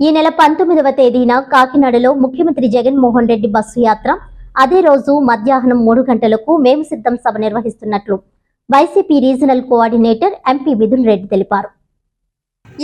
ఈ నెల పంతొమ్మిదవ తేదీన కాకినాడలో ముఖ్యమంత్రి జగన్మోహన్ రెడ్డి బస్సు యాత్ర. అదే రోజు మధ్యాహ్నం మూడు గంటలకు మేము సిద్ధం సభ నిర్వహిస్తున్నట్లు YCP regional coordinator MP Mithun Reddy తెలిపారు.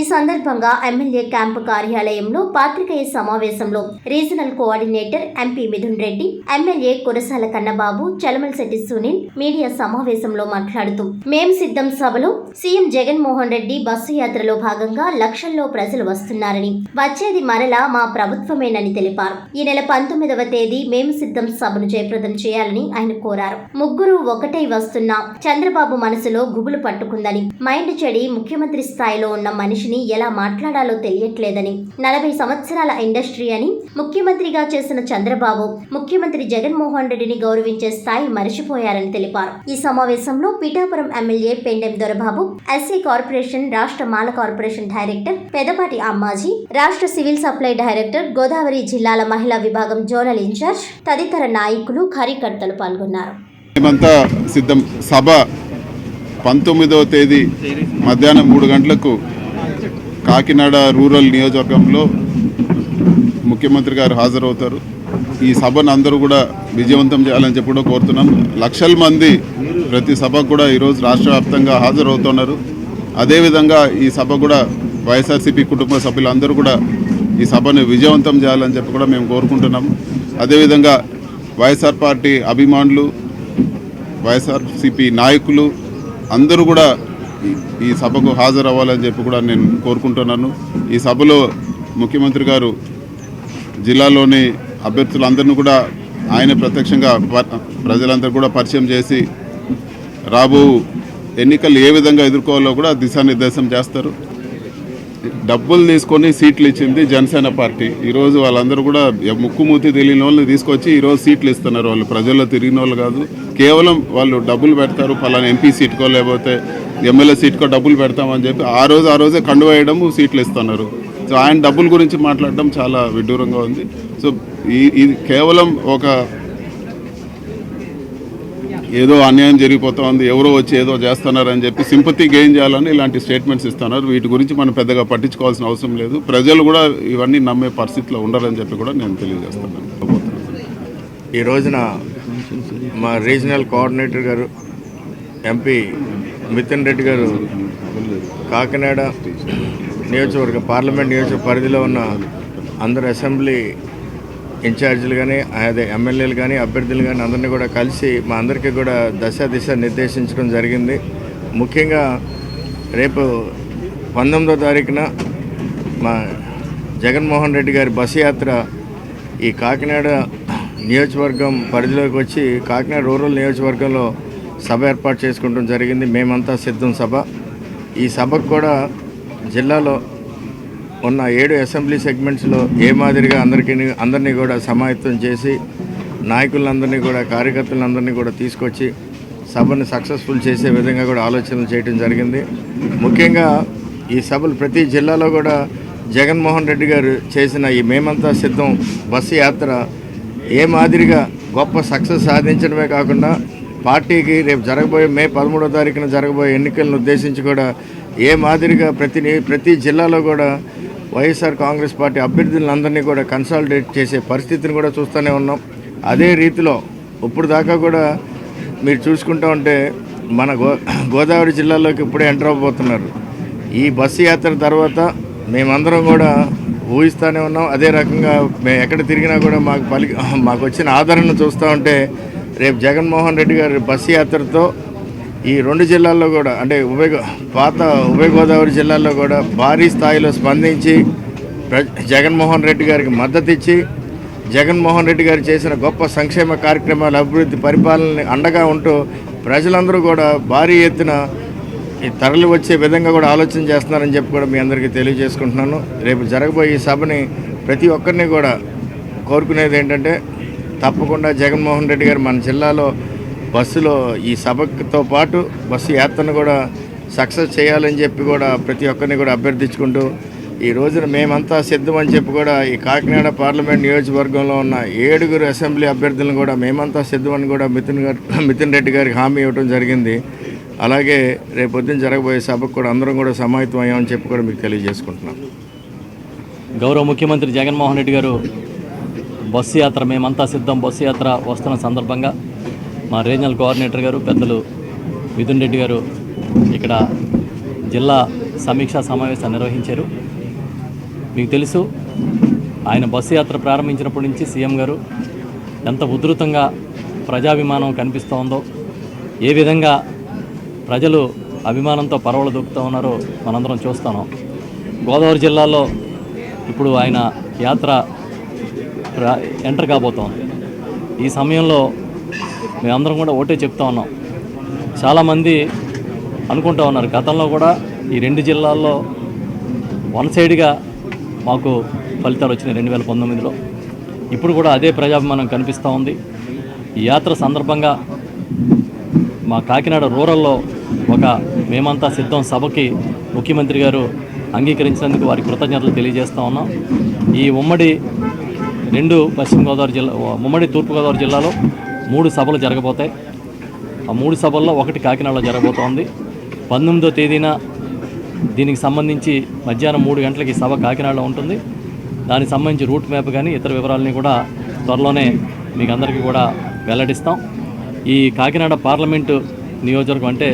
ఈ సందర్భంగా ఎమ్మెల్యే క్యాంపు కార్యాలయంలో పాత్రికేయ సమావేశంలో regional coordinator MP Mithun Reddy MLA Kurasala Kannababu Chalamalasetti Sunil media సమావేశంలో మాట్లాడుతూ మేం సిద్ధం సభలో సీఎం జగన్మోహన్ రెడ్డి బస్సు యాత్రలో భాగంగా లక్షల్లో ప్రజలు వస్తున్నారని వచ్చేది మరలా మా ప్రభుత్వమేనని తెలిపారు. ఈ నెల పంతొమ్మిదవ తేదీ మేము సిద్ధం సభను జయప్రదం చేయాలని ఆయన కోరారు. ముగ్గురు ఒకటై వస్తున్నా చంద్రబాబు మనసులో గుబులు పట్టుకుందని మైండ్ చెడి ముఖ్యమంత్రి స్థాయిలో ఉన్న మనిషి మనిషిని ఎలా మాట్లాడాలో తెలియట్లేదని నలభై సంవత్సరాల ఇండస్ట్రీ అని ముఖ్యమంత్రిగా చేసిన చంద్రబాబు ముఖ్యమంత్రి జగన్మోహన్ రెడ్డిని గౌరవించే స్థాయి మరిచిపోయారని తెలిపారు. ఈ సమావేశంలో Pithapuram MLA Pendem Dorababu SC corporation రాష్ట్ర మాల కార్పొరేషన్ డైరెక్టర్ పెదపాటి అమ్మాజీ రాష్ట్ర సివిల్ సప్లై డైరెక్టర్ గోదావరి జిల్లాల మహిళా విభాగం జోనల్ ఇన్ఛార్జ్ తదితర నాయకులు కార్యకర్తలు పాల్గొన్నారు. మేమంతా సిద్ధం. సభ పంతొమ్మిదవ తేదీ మధ్యాహ్నం మూడు గంటలకు కాకినాడ రూరల్ నియోజకవర్గంలో ముఖ్యమంత్రి గారు హాజరవుతారు. ఈ సభను అందరూ కూడా విజయవంతం చేయాలని చెప్పి కూడా కోరుతున్నాం. లక్షల మంది ప్రతి సభకు కూడా ఈరోజు రాష్ట్ర వ్యాప్తంగా హాజరవుతున్నారు. అదేవిధంగా ఈ సభ కూడా వైఎస్ఆర్సీపీ కుటుంబ సభ్యులందరూ కూడా ఈ సభను విజయవంతం చేయాలని చెప్పి కూడా మేము కోరుకుంటున్నాం. అదేవిధంగా వైఎస్ఆర్ పార్టీ అభిమానులు వైఎస్ఆర్సీపీ నాయకులు అందరూ కూడా ఈ- ఈ సభకు హాజరవ్వాలని చెప్పి కూడా నేను కోరుకుంటున్నాను. ఈ సభలో ముఖ్యమంత్రి గారు జిల్లాలోని అభ్యర్థులందరినీ కూడా ఆయన ప్రత్యక్షంగా ప్రజలందరూ కూడా పరిచయం చేసి రాబో ఎన్నికలు ఏ విధంగా ఎదుర్కోవాలో కూడా దిశానిర్దేశం చేస్తారు. డబ్బులు తీసుకొని సీట్లు ఇచ్చింది జనసేన పార్టీ. ఈరోజు వాళ్ళందరూ కూడా ఎ- ముక్కు మూతి తెలియని వాళ్ళని తీసుకొచ్చి ఈరోజు సీట్లు ఇస్తున్నారు వాళ్ళు. ప్రజల్లో తిరిగిన వాళ్ళు కాదు. కేవలం వాళ్ళు డబ్బులు పెడతారు పలానా ఎంపీ సీట్కో లేకపోతే ఎమ్మెల్యే సీట్కో డబ్బులు పెడతామని చెప్పి ఆ రోజు ఆ రోజే కండు వేయడము సీట్లు ఇస్తున్నారు. సో ఆయన డబ్బుల గురించి మాట్లాడడం చాలా విడ్డూరంగా ఉంది. సో ఈ ఇది కేవలం ఒక ఏదో అన్యాయం జరిగిపోతుంది ఎవరో వచ్చి ఏదో చేస్తున్నారని చెప్పి సింపతి గెయిన్ చేయాలని ఇలాంటి స్టేట్మెంట్స్ ఇస్తున్నారు. వీటి గురించి మనం పెద్దగా పట్టించుకోవాల్సిన అవసరం లేదు. ప్రజలు కూడా ఇవన్నీ నమ్మే పరిస్థితిలో ఉండరని చెప్పి కూడా నేను తెలియజేస్తున్నాను. ఈ రోజున మా regional coordinator garu MP Mithun Reddy garu Kakinada నియోజకవర్గ పార్లమెంట్ నియోజక పరిధిలో ఉన్న అందరు అసెంబ్లీ ఇన్ఛార్జీలు కానీ అదే ఎమ్మెల్యేలు కానీ అభ్యర్థులు కానీ అందరినీ కూడా కలిసి మా అందరికీ కూడా దశ దిశ నిర్దేశించడం జరిగింది. ముఖ్యంగా రేపు పంతొమ్మిదో తారీఖున మా జగన్మోహన్ రెడ్డి గారి బస్సు యాత్ర ఈ కాకినాడ నియోజకవర్గం పరిధిలోకి వచ్చి కాకినాడ రూరల్ నియోజకవర్గంలో సభ ఏర్పాటు చేసుకోవడం జరిగింది. మేమంతా సిద్ధం సభ. ఈ సభకు కూడా జిల్లాలో ఉన్న ఏడు అసెంబ్లీ సెగ్మెంట్స్లో ఏ మాదిరిగా అందరికీ అందరినీ కూడా సమాయత్తం చేసి నాయకులందరినీ కూడా కార్యకర్తలందరినీ కూడా తీసుకొచ్చి సభను సక్సెస్ఫుల్ చేసే విధంగా కూడా ఆలోచనలు చేయడం జరిగింది. ముఖ్యంగా ఈ సభలు ప్రతి జిల్లాలో కూడా జగన్మోహన్ రెడ్డి గారు చేసిన ఈ మేమంతా సిద్ధం బస్సు యాత్ర ఏ మాదిరిగా గొప్ప సక్సెస్ సాధించడమే కాకుండా పార్టీకి రేపు జరగబోయే మే పదమూడో తారీఖున జరగబోయే ఎన్నికలను ఉద్దేశించి కూడా ఏ మాదిరిగా ప్రతి ప్రతి జిల్లాలో కూడా వైఎస్ఆర్ కాంగ్రెస్ పార్టీ అభ్యర్థులందరినీ కూడా కన్సాలిడేట్ చేసే పరిస్థితిని కూడా చూస్తూనే ఉన్నాం. అదే రీతిలో ఇప్పుడు దాకా కూడా మీరు చూసుకుంటూ ఉంటే మన గో గోదావరి జిల్లాలోకి ఇప్పుడే ఎంటర్ అవ్వబోతున్నారు. ఈ బస్సు యాత్ర తర్వాత మేమందరం కూడా ఊహిస్తూనే ఉన్నాం. అదే రకంగా మేము ఎక్కడ తిరిగినా కూడా మాకు పలి మాకు వచ్చిన ఆదరణ చూస్తూ ఉంటే రేపు జగన్మోహన్ రెడ్డి గారి బస్సు యాత్రతో ఈ రెండు జిల్లాల్లో కూడా అంటే ఉభయ పాత ఉభయ గోదావరి జిల్లాల్లో కూడా భారీ స్థాయిలో స్పందించి జగన్మోహన్ రెడ్డి గారికి మద్దతు ఇచ్చి జగన్మోహన్ రెడ్డి గారు చేసిన గొప్ప సంక్షేమ కార్యక్రమాల అభివృద్ధి పరిపాలనని అండగా ఉంటూ ప్రజలందరూ కూడా భారీ ఎత్తున ఈ తరలి వచ్చే విధంగా కూడా ఆలోచన చేస్తున్నారని చెప్పి కూడా మీ అందరికీ తెలియజేసుకుంటున్నాను. రేపు జరగబోయే ఈ సభని ప్రతి ఒక్కరిని కూడా కోరుకునేది ఏంటంటే తప్పకుండా జగన్మోహన్ రెడ్డి గారు మన జిల్లాలో బస్సులో ఈ సభతో పాటు బస్సు యాత్రను కూడా సక్సెస్ చేయాలని చెప్పి కూడా ప్రతి ఒక్కరిని కూడా అభ్యర్థించుకుంటూ ఈ రోజున మేమంతా సిద్ధం అని చెప్పి కూడా ఈ కాకినాడ పార్లమెంట్ నియోజకవర్గంలో ఉన్న ఏడుగురు అసెంబ్లీ అభ్యర్థులను కూడా మేమంతా సిద్ధమని కూడా మిథున్ గారు మిథున్ రెడ్డి గారికి హామీ ఇవ్వడం జరిగింది. అలాగే రేపొద్దున జరగబోయే సభకు కూడా అందరం కూడా సమాహితం అయ్యామని చెప్పి కూడా మీకు తెలియజేసుకుంటున్నాం. గౌరవ ముఖ్యమంత్రి జగన్మోహన్ రెడ్డి గారు బస్సు యాత్ర మేమంతా సిద్ధం బస్సు యాత్ర వస్తున్న సందర్భంగా మా రీజనల్ కోఆర్డినేటర్ గారు పెద్దలు మిథున్ రెడ్డి గారు ఇక్కడ జిల్లా సమీక్షా సమావేశాన్ని నిర్వహించారు. మీకు తెలుసు ఆయన బస్సు యాత్ర ప్రారంభించినప్పటి నుంచి సీఎం గారు ఎంత ఉధృతంగా ప్రజాభిమానం కనిపిస్తూ ఉందో ఏ విధంగా ప్రజలు అభిమానంతో పరవలు దొక్కుతూ ఉన్నారో మనందరం చూస్తున్నాం. గోదావరి జిల్లాలో ఇప్పుడు ఆయన యాత్ర ఎంటర్ కాబోతోంది. ఈ సమయంలో మేమందరం కూడా ఒకటే చెప్తా ఉన్నాం. చాలామంది అనుకుంటా ఉన్నారు. గతంలో కూడా ఈ రెండు జిల్లాల్లో వన్ సైడ్గా మాకు ఫలితాలు వచ్చినాయి రెండు వేల పంతొమ్మిదిలో. ఇప్పుడు కూడా అదే ప్రజాభిమానం కనిపిస్తూ ఉంది. ఈ యాత్ర సందర్భంగా మా కాకినాడ రూరల్లో ఒక మేమంతా సిద్ధం సభకి ముఖ్యమంత్రి గారు అంగీకరించినందుకు వారి కృతజ్ఞతలు తెలియజేస్తూ ఉన్నాం. ఈ ఉమ్మడి రెండు పశ్చిమ గోదావరి జిల్లా ఉమ్మడి తూర్పుగోదావరి జిల్లాలో మూడు సభలు జరగబోతాయి. ఆ మూడు సభల్లో ఒకటి కాకినాడలో జరగబోతోంది. పంతొమ్మిదో తేదీన దీనికి సంబంధించి మధ్యాహ్నం మూడు గంటలకి సభ కాకినాడలో ఉంటుంది. దానికి సంబంధించి రూట్ మ్యాప్ కానీ ఇతర వివరాలని కూడా త్వరలోనే మీకు అందరికీ కూడా వెల్లడిస్తాం. ఈ కాకినాడ పార్లమెంటు నియోజకవర్గం అంటే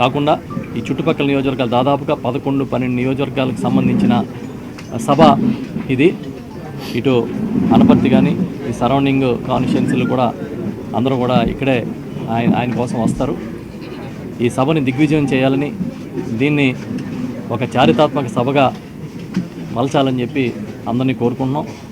కాకుండా ఈ చుట్టుపక్కల నియోజకవర్గాలు దాదాపుగా పదకొండు పన్నెండు నియోజకవర్గాలకు సంబంధించిన సభ ఇది. ఇటు అనపర్తి కానీ ఈ సరౌండింగ్ కాన్స్టిట్యున్సీలు కూడా అందరూ కూడా ఇక్కడే ఆయన ఆయన కోసం వస్తారు. ఈ సభని దిగ్విజయం చేయాలని దీన్ని ఒక చారిత్రాత్మక సభగా మలచాలని చెప్పి అందరినీ కోరుకుంటున్నాం.